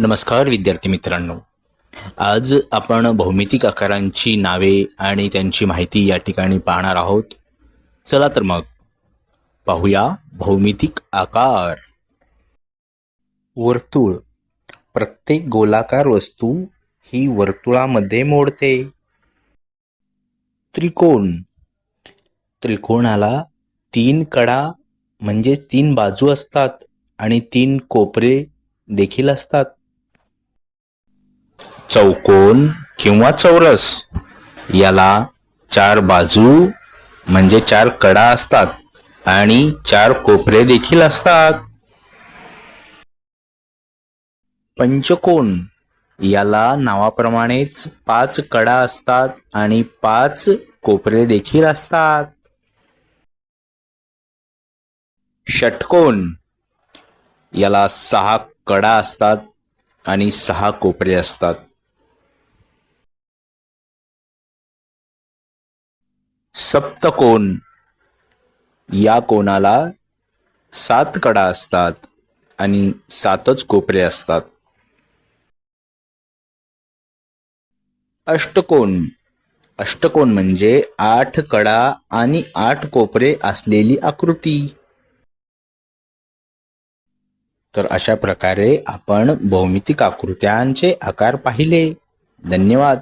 नमस्कार विद्यार्थी मित्रांनो. आज आपण भौमितिक आकारांची नावे आणि त्यांची माहिती या ठिकाणी पाहणार आहोत. चला तर मग पाहूया भौमितिक आकार. वर्तुळ. प्रत्येक गोलाकार वस्तू ही वर्तुळामध्ये मोडते. त्रिकोण. त्रिकोणाला तीन कडा म्हणजे तीन बाजू असतात आणि तीन कोपरे देखील असतात. चौकोन किंवा चौरस. याला चार बाजू म्हणजे चार कडा असतात आणि चार कोपरे देखील असतात. पंचकोन. याला नावाप्रमाणेच पाच कडा असतात आणि पाच कोपरे देखील असतात. षटकोन. याला सहा कडा असतात आणि सहा कोपरे असतात. सप्तकोन. या कोणाला सात कडा असतात आणि सातच कोपरे असतात. अष्टकोन. अष्टकोन म्हणजे आठ कडा आणि आठ कोपरे असलेली आकृती. तर अशा प्रकारे आपण भौमितिक आकृत्यांचे आकार पाहिले. धन्यवाद.